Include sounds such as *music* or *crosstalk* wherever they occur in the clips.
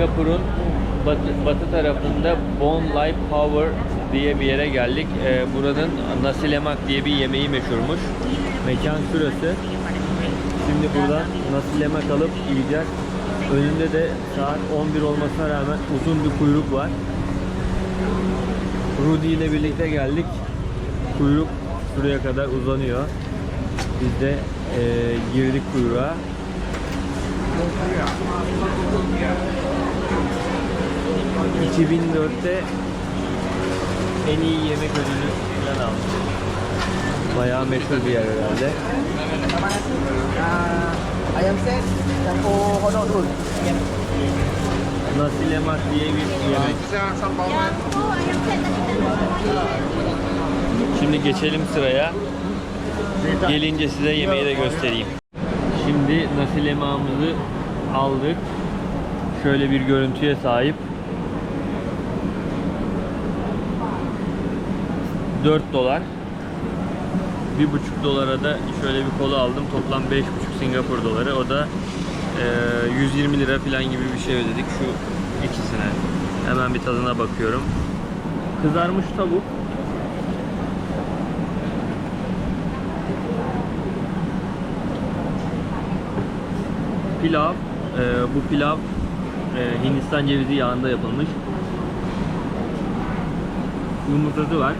Singapur'un batı, batı tarafında Bon Lai Power diye bir yere geldik. Ee, buranın nasi lemak diye bir yemeği meşhurmuş. Mekan şurası. Şimdi buradan nasi lemak alıp yiyeceğiz. Önünde de saat 11 olmasına rağmen uzun bir kuyruk var. Rudy ile birlikte geldik. Kuyruk şuraya kadar uzanıyor. Biz de eee, girdik kuyruğa. ...2004'te en iyi yemek ödülü falan almış. Bayağı meşhur bir yer herhalde. Ah, ayam set campur hotdog dulu. Nasi lemak diye bir yemek. Şimdi geçelim sıraya. Gelince size yemeği de göstereyim. Şimdi nasi lemağımızı aldık. Şöyle bir görüntüye sahip. 4 dolar. 1,5 dolara da şöyle bir kola aldım. Toplam 5,5 Singapur doları. O da eee, 120 lira falan gibi bir şey ödedik şu ikisine. Hemen bir tadına bakıyorum. Kızarmış tavuk. Pilav. Eee, bu pilav eee, Hindistan cevizi yağında yapılmış. Yumurtası var.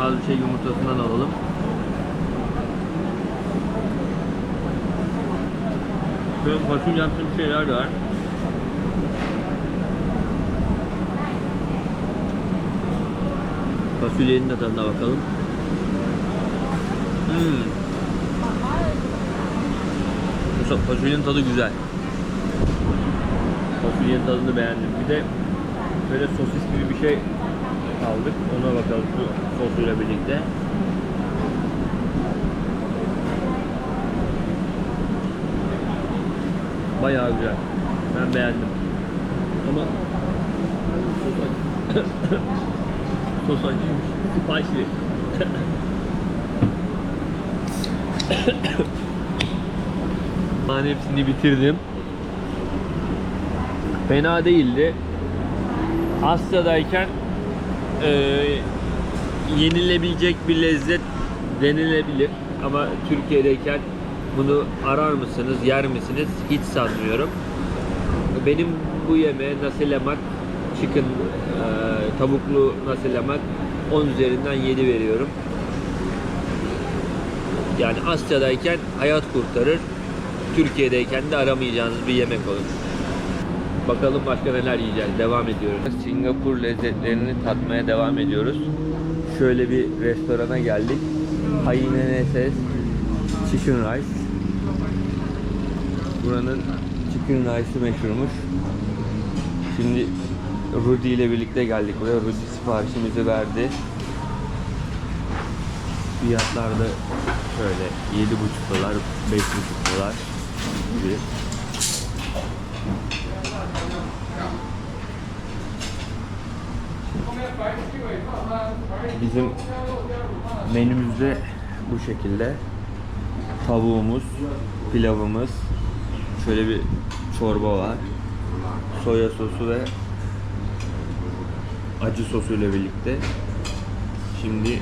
Az bir şey yumurtasından alalım. Böyle fasulyemsi bir şeyler de var. Fasulyenin de tadına bakalım. Hmm. Fasulyenin tadı güzel. Fasulyenin tadını beğendim. Bir de böyle sosis gibi bir şey aldık. Ona bakalım şu sosuyla birlikte. Bayağı güzel. Ben beğendim. Ama sos acı. *coughs* sos acıymış. Spicy. *coughs* Ben hepsini bitirdim. Fena değildi. Asya'dayken eee yenilebilecek bir lezzet denilebilir. Ama Türkiye'deyken bunu arar mısınız, yer misiniz hiç sanmıyorum. Benim bu yemeğe nasi lemak, chicken, eee, tavuklu nasi lemak 10 üzerinden 7 veriyorum. Yani Asya'dayken hayat kurtarır, Türkiye'deyken de aramayacağınız bir yemek olur. Bakalım başka neler yiyeceğiz. Devam ediyoruz. Singapur lezzetlerini tatmaya devam ediyoruz. Şöyle bir restorana geldik. Hayineneses Chicken Rice. Buranın Chicken Rice'ı meşhurmuş. Şimdi Rudy ile birlikte geldik buraya. Rudy siparişimizi verdi. Fiyatlar da şöyle 7,5 dolar, 5,5 dolar gibi. Bizim menümüzde bu şekilde tavuğumuz, pilavımız, şöyle bir çorba var. Soya sosu ve acı sosuyla birlikte. Şimdi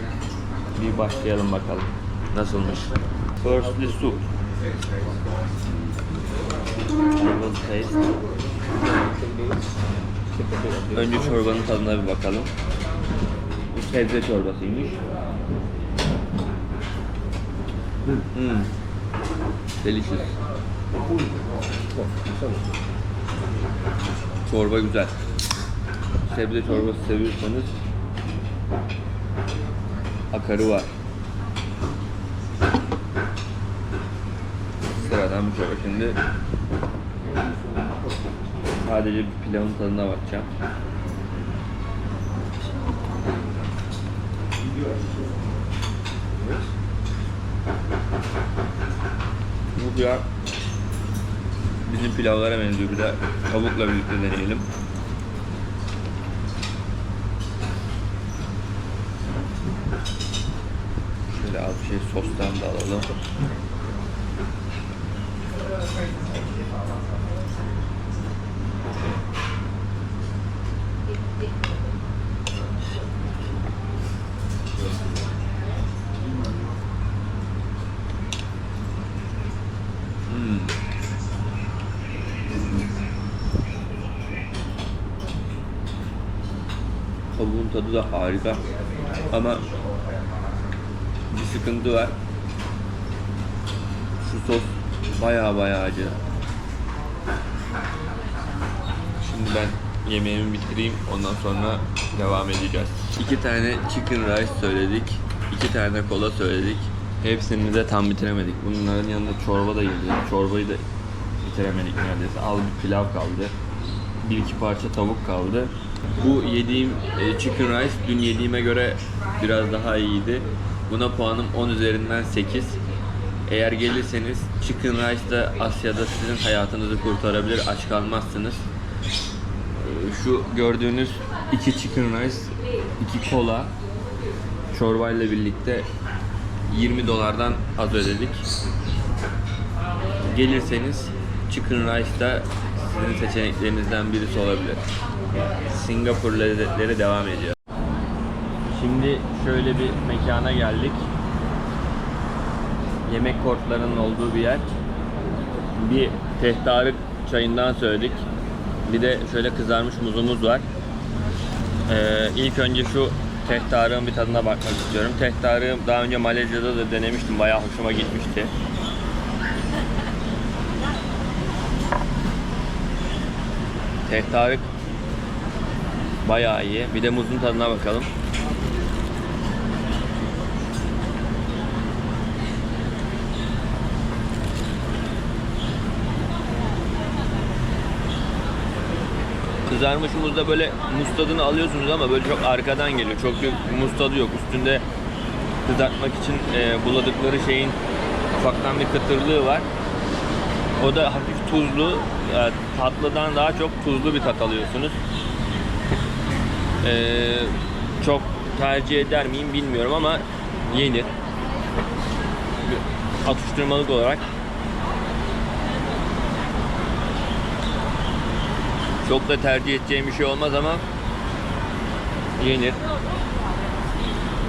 bir başlayalım bakalım. Nasılmış? Firstly soup. I will taste. Önce çorbanın tadına bir bakalım. Bu sebze çorbasıymış. Hmm. Delicious. Çorba güzel. Sebze çorbası seviyorsanız akarı var. Sıradan bir çorba. Şimdi sadece bir pilavın tadına bakacağım. Bu pilav bizim pilavlara benziyor. Bir de tavukla birlikte deneyelim. Şöyle az bir şey sostan da alalım. Hmm. Tavuğun tadı da harika. Ama bir sıkıntı var. Şu sos baya baya acı. Şimdi ben yemeğimi bitireyim. Ondan sonra devam edeceğiz. İki tane chicken rice söyledik. iki tane kola söyledik. Hepsini de tam bitiremedik. Bunların yanında çorba da yedi. Çorbayı da bitiremedik neredeyse. Al bir pilav kaldı. Bir iki parça tavuk kaldı. Bu yediğim e, chicken rice dün yediğime göre biraz daha iyiydi. Buna puanım 10 üzerinden 8. Eğer gelirseniz chicken rice da Asya'da sizin hayatınızı kurtarabilir. Aç kalmazsınız. Ee, Şu gördüğünüz iki chicken rice, iki kola çorbayla birlikte 20 dolardan az ödedik. Gelirseniz chicken rice da sizin seçeneklerinizden birisi olabilir. Singapur lezzetleri devam ediyor. Şimdi şöyle bir mekana geldik. Yemek kortlarının olduğu bir yer. Bir tehtarık çayından söyledik. Bir de şöyle kızarmış muzumuz var. Ee, ilk önce şu tehtarığın bir tadına bakmak istiyorum. Tehtarığı daha önce Malezya'da da denemiştim. Bayağı hoşuma gitmişti. Tehtarık bayağı iyi. Bir de muzun tadına bakalım. Kızarmış muzda böyle muz tadını alıyorsunuz ama böyle çok arkadan geliyor. Çok bir muz tadı yok. Üstünde kızartmak için e, buladıkları şeyin ufaktan bir kıtırlığı var. O da hafif tuzlu. e, tatlıdan daha çok tuzlu bir tat alıyorsunuz. E, çok tercih eder miyim bilmiyorum ama yenir. Atıştırmalık olarak Çok da tercih edeceğim bir şey olmaz ama yenir.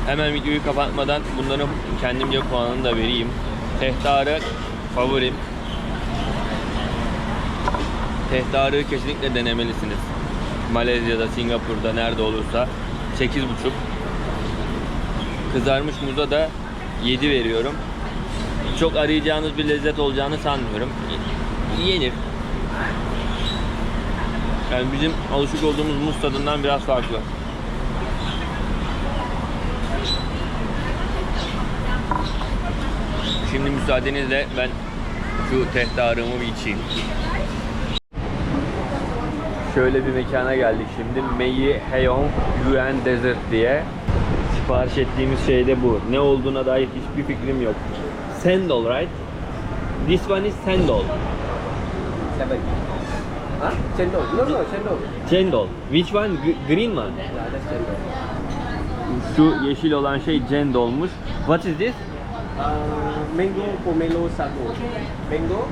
Hemen videoyu kapatmadan bunların kendimce puanını da vereyim. Tehtarı favorim. Tehtarı kesinlikle denemelisiniz. Malezya'da, Singapur'da nerede olursa 8,5. Kızarmış muza da 7 veriyorum. Çok arayacağınız bir lezzet olacağını sanmıyorum. Yenir. Yani bizim alışık olduğumuz muz tadından biraz farklı. Şimdi müsaadenizle ben şu tehtarımı bir içeyim. Şöyle bir mekana geldik şimdi. Mei Heong Yuan Desert diye. Sipariş ettiğimiz şey de bu. Ne olduğuna dair hiçbir fikrim yok. Sandal right? This one is sandal. Seven. Huh? Cendol. No, no, cendol. Cendol. Which one? G- green one? Yeah, that's cendol. Şu yeşil olan şey cendolmuş. What is this? Uh, mango, pomelo, sago. Mango.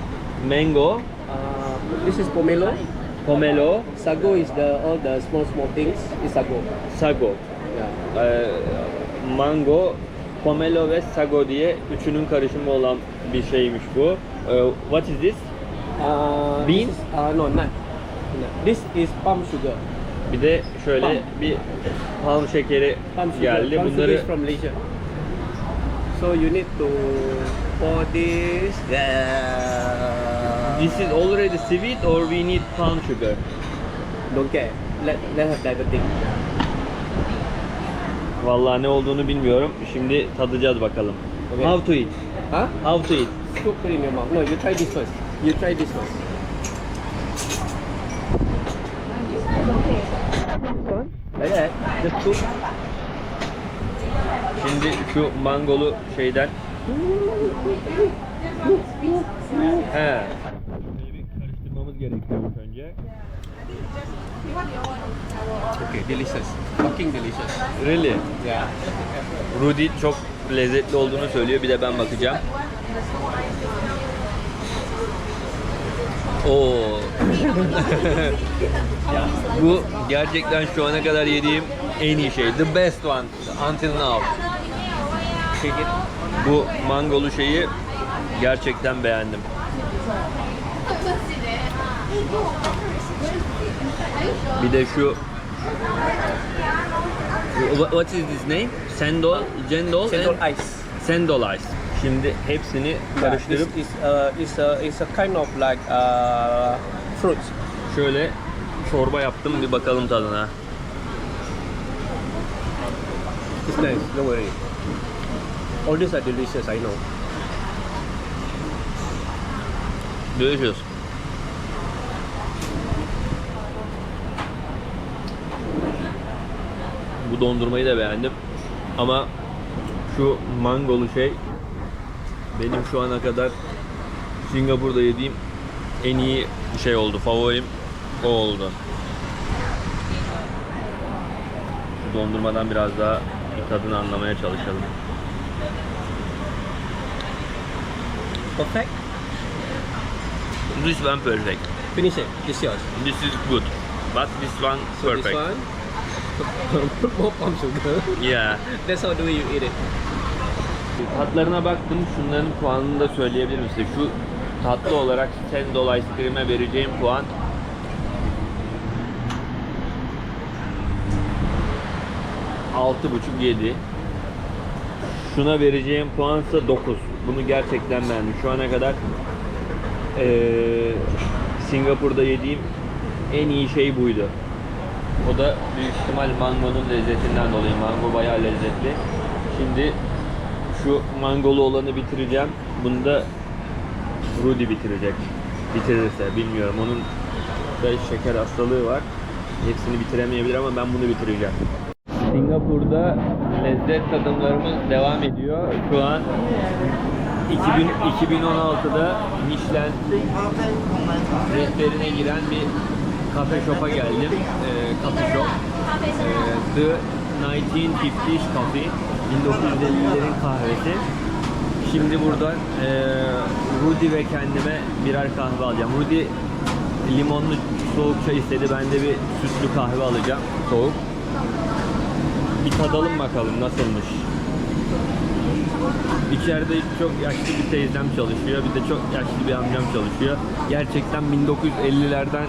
Mango, Uh, this is pomelo. Pomelo, Sago is the all the small small things. Is sago. sago. Yeah. Ee, mango, pomelo ve sago diye üçünün karışımı olan bir şeymiş bu. Ee, what is this? Uh, Bean? This is, uh, no, nut. This is palm sugar. Bir de şöyle Palm. bir palm şekeri Palm sugar. geldi. Palm sugar Bunları is from Malaysia. So you need to pour this. Yeah. This is already sweet or we need palm sugar? Don't care. Let let have diabetic. Vallahi ne olduğunu bilmiyorum. Şimdi tadacağız bakalım. Okay. How to eat? Huh? How to eat? İn your mouth. No, you try this first. You try this first. Like that. Just scoop. Şimdi şu mangolu şeyden He. Karıştırmamız gerekiyormuş önce. Okay, delicious. Fucking delicious. Really? Yeah. Rudy çok lezzetli olduğunu söylüyor. Bir de ben bakacağım. Oo. ya, *laughs* bu gerçekten şu ana kadar yediğim en iyi şey. The best one until now. Bu mangolu şeyi gerçekten beğendim. Bir de şu What is this name? Sendol, Jendol, Cendol and- ice. Sendol Ice. Şimdi hepsini Yeah, karıştırıp this is uh, is a is a kind of like uh, fruit. şöyle çorba yaptım bir bakalım tadına. It's nice. Don't worry. All these are delicious. I know. Delicious. Bu dondurmayı da beğendim. Ama şu mangolu şey benim şu ana kadar Singapur'da yediğim en iyi şey oldu. Favorim o oldu. Şu dondurmadan biraz daha tadını anlamaya çalışalım. Perfect. This one perfect. Finish it. It's yours. This is good. But this one So perfect. this one. More palm sugar. Yeah. That's how do you eat it. Tatlarına baktım. Şunların puanını da söyleyebilirim size. Şu tatlı olarak Sendol Ice Cream'e vereceğim puan altı buçuk yedi. Şuna vereceğim puansa 9. Bunu gerçekten beğendim. Şu ana kadar eee, Singapur'da yediğim en iyi şey buydu. O da büyük ihtimal mangonun lezzetinden dolayı. Mango bayağı lezzetli. Şimdi şu mangolu olanı bitireceğim. Bunu da Rudy bitirecek. Bitirirse bilmiyorum. Onun da şeker hastalığı var. Hepsini bitiremeyebilir ama ben bunu bitireceğim. Singapur'da lezzet tadımlarımız devam ediyor. Şu an 2000, 2016'da Michelin rehberine giren bir kafe shop'a geldim. Ee, coffee shop. Ee, The 1950s Coffee. 1950'lerin kahvesi. Şimdi buradan ee, Rudy ve kendime birer kahve alacağım. Rudy limonlu soğuk çay istedi. Ben de bir sütlü kahve alacağım. Soğuk. Bir tadalım bakalım nasılmış. İçeride çok yaşlı bir teyzem çalışıyor. Bir de çok yaşlı bir amcam çalışıyor. Gerçekten 1950'lerden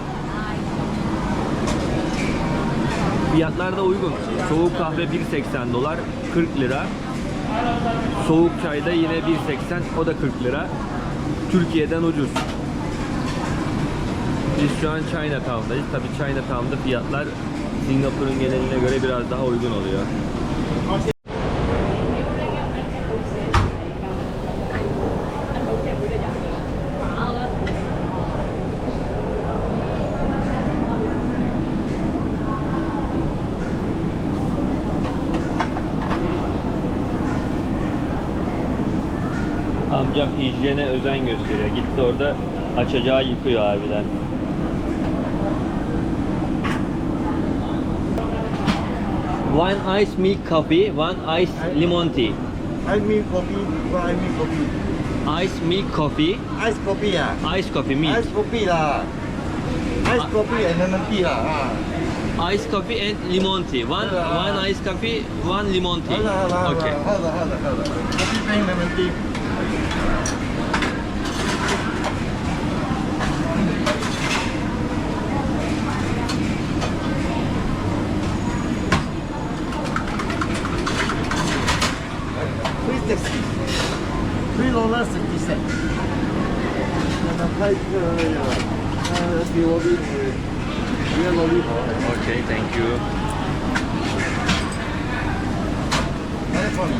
Fiyatlar da uygun. Soğuk kahve 1.80 dolar, 40 lira. Soğuk çayda yine 1.80, o da 40 lira. Türkiye'den ucuz. Biz şu an Chinatown'dayız. Tabii Chinatown'da fiyatlar Singapur'un geneline göre biraz daha uygun oluyor. Amcam hijyene özen gösteriyor. Gitti orada açacağı yıkıyor harbiden. One ice milk coffee, one ice lemon tea. I mean coffee, what I mean coffee. Ice milk coffee, Ice coffee ah. ice coffee milk. Ice coffee lah. Ice coffee and lemon tea. Ah. Ice coffee and lemon tea. One one ice coffee, one lemon tea. Okay. Hala hala hala. Coffee plain lemon tea. Three sixty. Three dollars sixty cents. And a pipe, uh, yeah. Uh, the olive, uh, real olive oil. Okay, thank you. California.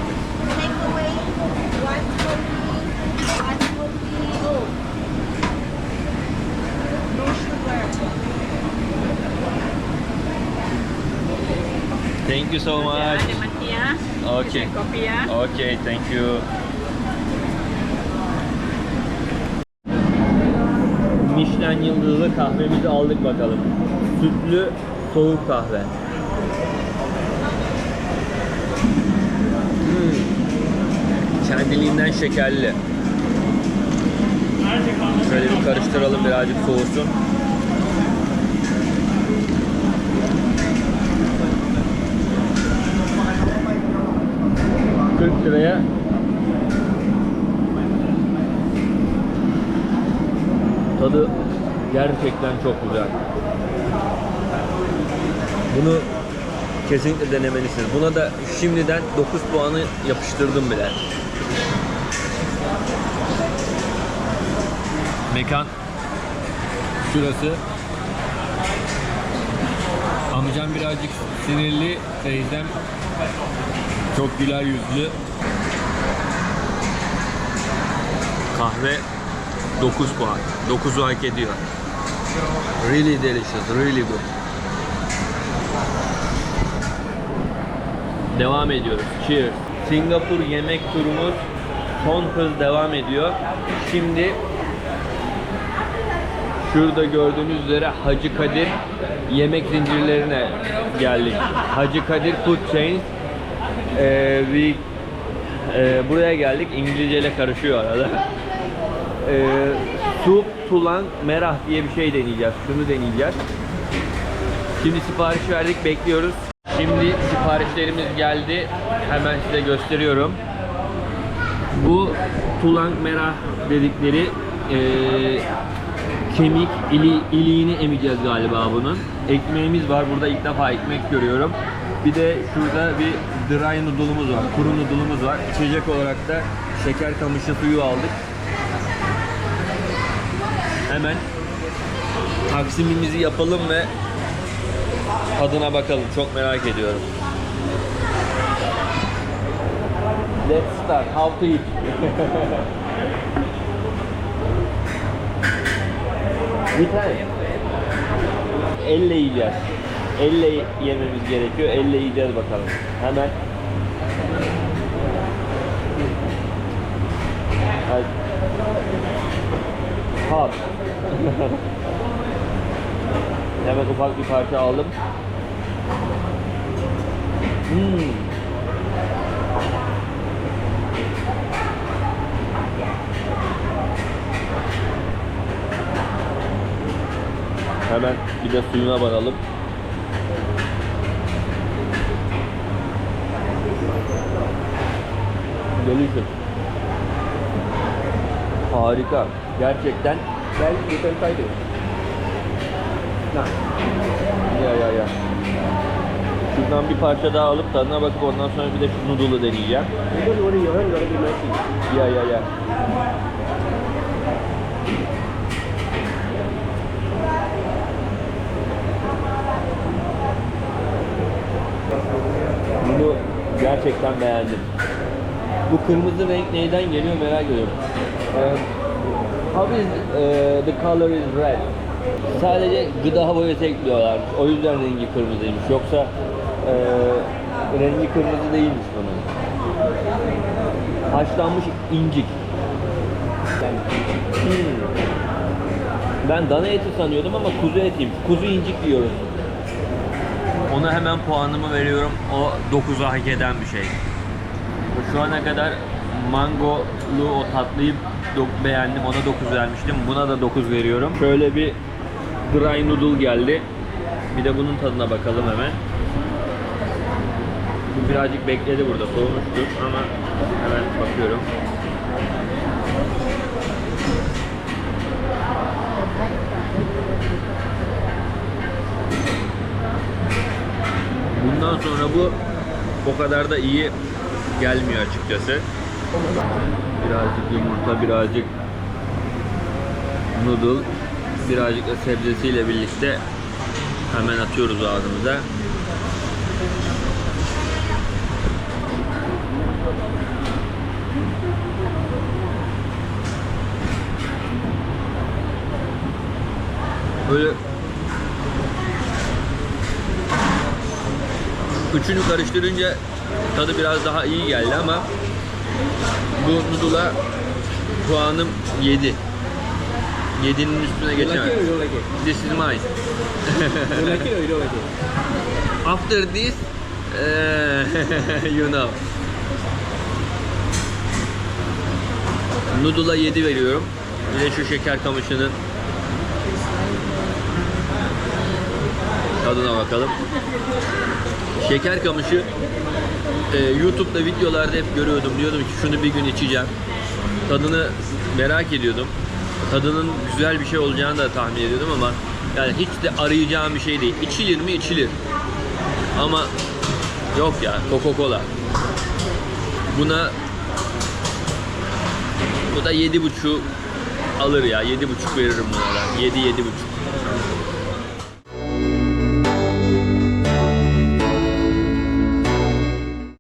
Takeaway, one forty, one forty, oh. No sugar. Thank you so much. Okay. Okay, thank you. Michelin yıldızlı kahvemizi aldık bakalım. Sütlü soğuk kahve. Hmm. Kendiliğinden şekerli. Şöyle bir karıştıralım birazcık soğusun. ...40 liraya... Tadı gerçekten çok güzel. Bunu kesinlikle denemelisiniz. Buna da şimdiden 9 puanı yapıştırdım bile. Mekan şurası. Amcam birazcık sinirli, teyzem çok güler yüzlü. Kahve 9 puan. 9'u hak ediyor. Really delicious, really good. Devam ediyoruz. Cheers. Singapur yemek turumuz son hız devam ediyor. Şimdi Şurada gördüğünüz üzere Hacı Kadir yemek zincirlerine geldik. Hacı Kadir Food Chain. Ee, we, e, buraya geldik. İngilizce ile karışıyor arada. Ee, Soup Tulang Merah diye bir şey deneyeceğiz. Şunu deneyeceğiz. Şimdi sipariş verdik, bekliyoruz. Şimdi siparişlerimiz geldi. Hemen size gösteriyorum. Bu tulang merah dedikleri eee, kemik ili, iliğini emeceğiz galiba bunun. Ekmeğimiz var. Burada ilk defa ekmek görüyorum. Bir de şurada bir dry noodle'umuz var. Kuru noodle'umuz var. İçecek olarak da şeker kamışı suyu aldık. Hemen taksimimizi yapalım ve tadına bakalım. Çok merak ediyorum. Let's start. How to eat. *laughs* Bir tane. Elle yiyeceğiz. Elle yememiz gerekiyor. Elle yiyeceğiz bakalım. Hemen. Hadi. Hot. *laughs* Hemen ufak bir parça aldım. Hmm. Hemen bir de suyuna banalım. Delicious. Harika. Gerçekten. Then you can try. Ya ya ya. Şuradan bir parça daha alıp tadına bakıp ondan sonra bir de şu noodle'ı deneyeceğim. Ya ya ya. Bunu gerçekten beğendim. Bu kırmızı renk neyden geliyor merak ediyorum. Ee, how is uh, the color is red? Sadece gıda boyası ekliyorlar. O yüzden rengi kırmızıymış. Yoksa e, rengi kırmızı değilmiş bunun. Haşlanmış incik. Hmm. Ben dana eti sanıyordum ama kuzu etiymiş. Kuzu incik diyoruz. Ona hemen puanımı veriyorum. O 9'a hak eden bir şey. Şu ana kadar mangolu o tatlıyı beğendim. Ona 9 vermiştim. Buna da 9 veriyorum. Şöyle bir dry noodle geldi. Bir de bunun tadına bakalım hemen. Bu birazcık bekledi burada. Soğumuştur ama hemen bakıyorum. Bundan sonra bu o kadar da iyi gelmiyor açıkçası. Birazcık yumurta, birazcık noodle, birazcık da sebzesiyle birlikte hemen atıyoruz ağzımıza. Böyle Üçünü karıştırınca tadı biraz daha iyi geldi ama bu noodle'a puanım 7. 7'nin üstüne geçemem. This is mine. *laughs* After this, eh, *laughs* you know. Noodle'a 7 veriyorum. Bir de şu şeker kamışının tadına bakalım. Şeker kamışı e, YouTube'da videolarda hep görüyordum. Diyordum ki şunu bir gün içeceğim. Tadını merak ediyordum. Tadının güzel bir şey olacağını da tahmin ediyordum ama yani hiç de arayacağım bir şey değil. İçilir mi? İçilir. Ama yok ya Coca-Cola. Buna bu da yedi buçuk alır ya. Yedi buçuk veririm buna. Yedi, yedi buçuk.